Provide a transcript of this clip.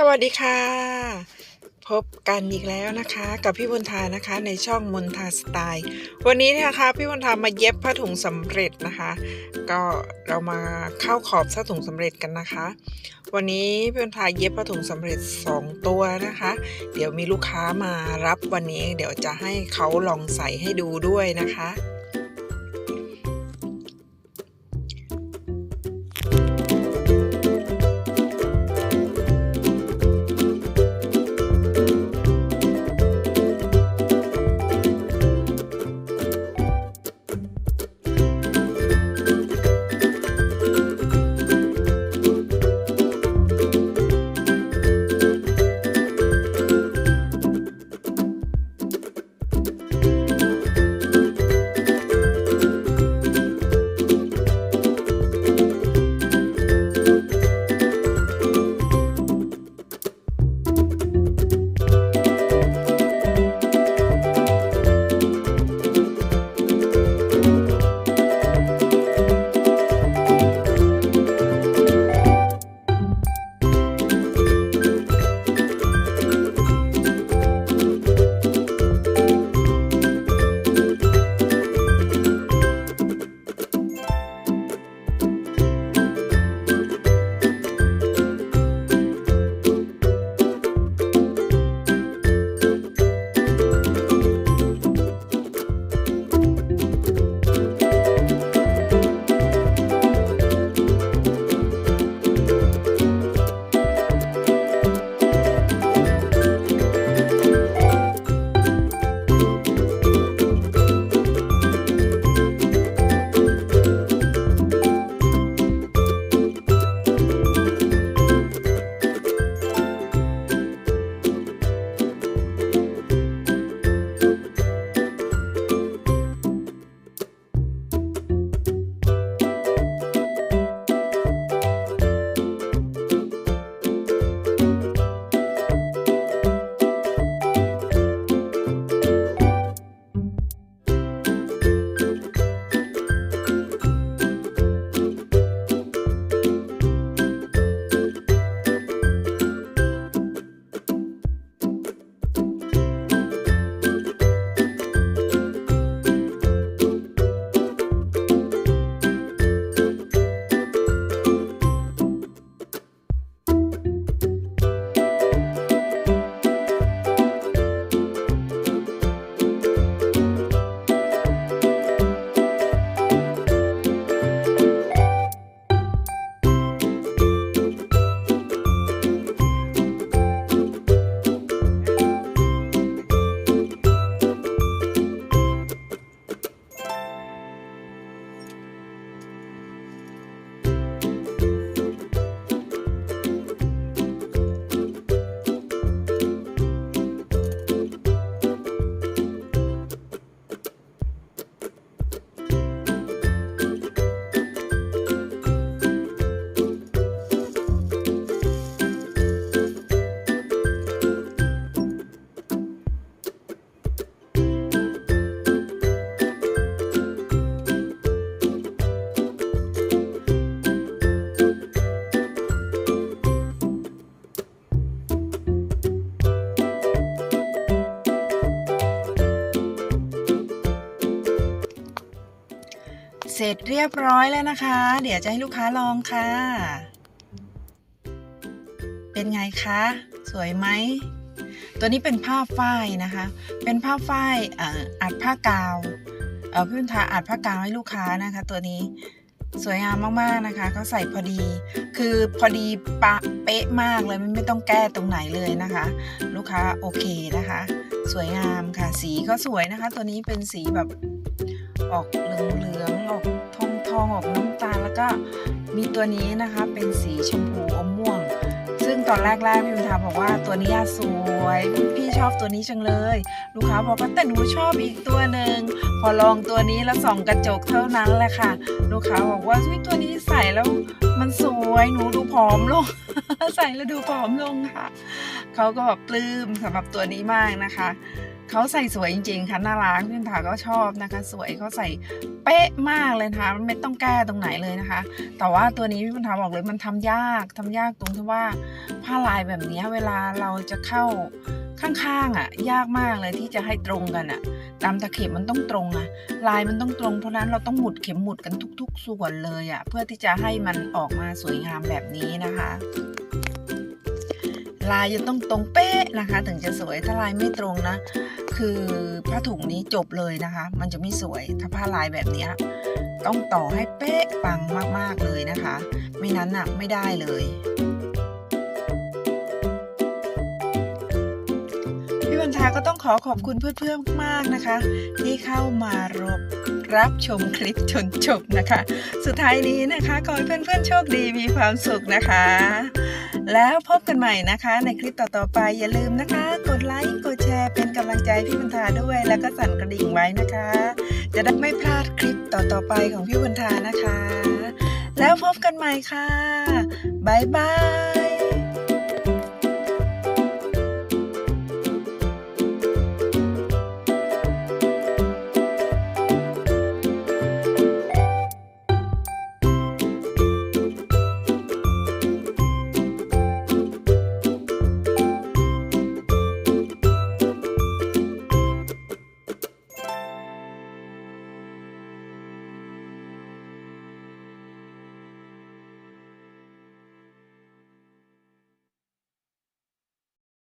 สวัสดีค่ะ พบกันอีกแล้วนะคะ กับพี่บุญทานะคะในช่องมนทาสไตล์ วันนี้นะคะพี่บุญทามาเย็บผ้าถุงสำเร็จนะคะ ก็เรามาเข้าขอบผ้าถุงสำเร็จกันนะคะ วันนี้พี่บุญทาเย็บผ้าถุงสำเร็จ 2 ตัวนะคะ เดี๋ยวมีลูกค้ามารับวันนี้ เดี๋ยวจะให้เขาลองใส่ให้ดูด้วยนะคะ เสร็จเรียบร้อยแล้วนะคะ เดี๋ยวจะให้ลูกค้าลองค่ะ เป็นไงคะ สวยไหม ตัวนี้เป็นผ้าฝ้ายนะคะ เป็นผ้าฝ้ายอัดผ้ากาวเพี่บุญทาอัดผ้ากาวให้ลูกค้านะคะ ตัวนี้สวยงามมากๆนะคะเขาใส่พอดี คือพอดีปะเป๊ะมากเลยไม่ไม่ต้องแก้ตรงไหนเลยนะคะ ลูกค้าโอเคนะคะ สวยงามค่ะ สีก็สวยนะคะ ตัวนี้เป็นสีแบบ ออกเหลืองๆออกทองทองออกน้ำตาลแล้วก็มีตัวนี้นะคะเป็นสีชมพูอมม่วง ซึ่งตอนแรกๆพี่บุญธรรมบอกว่าตัวนี้สวยพี่ชอบตัวนี้จังเลย ลูกค้าบอกว่าแต่หนูชอบอีกตัวหนึ่งพอลองตัวนี้แล้วส่องกระจกเท่านั้นแหละค่ะ ลูกค้าบอกว่าอุ๊ยตัวนี้ใส่แล้วมันสวยหนูดูผอมลง ใส่แล้วดูผอมลงค่ะเขาก็แบบปลื้มสำหรับตัวนี้มากนะคะ เขาใส่สวยจริงๆค่ะน่ารักพี่ถาก็ชอบนะคะ สวยเขาใส่เป๊ะมากเลยนะคะไม่ต้องแก้ตรงไหนเลยนะคะ แต่ว่าตัวนี้พี่พันธาบอกเลยมันทำยากทำยากตรงที่ว่าผ้าลายแบบนี้เวลาเราจะเข้าข้างๆอะ ยากมากเลยที่จะให้ตรงกันอะ ตามตะเข็บมันต้องตรงอะลายมันต้องตรงเพราะนั้นเราต้องหมุดเข็มหมุดกันทุก ๆ ส่วนเลยอะ เพื่อที่จะให้มันออกมาสวยงามแบบนี้นะคะ ลายจะต้องตรงเป๊ะนะคะ ถึงจะสวยถ้าลายไม่ตรงนะ คือผ้าถุงนี้จบเลยนะคะ มันจะไม่สวยถ้าผ้าลายแบบนี้ต้องต่อให้เป๊ะปังมากๆเลยนะคะ ไม่นั้นน่ะไม่ได้เลยพี่บัญชาก็ต้องขอขอบคุณเพื่อนๆมากนะคะ ที่เข้ามารบ รับชมคลิปจนจบนะคะ สุดท้ายนี้นะคะขอให้เพื่อนๆโชคดีมีความสุขนะคะ แล้วพบกันใหม่นะคะ ในคลิปต่อๆไปอย่าลืมนะคะ กดไลค์กดแชร์เป็นกำลังใจพี่บัญชาด้วย แล้วก็สั่นกระดิ่งไว้นะคะ จะได้ไม่พลาดคลิปต่อๆไปของพี่บัญชานะคะ แล้วพบกันใหม่ค่ะบ๊ายบาย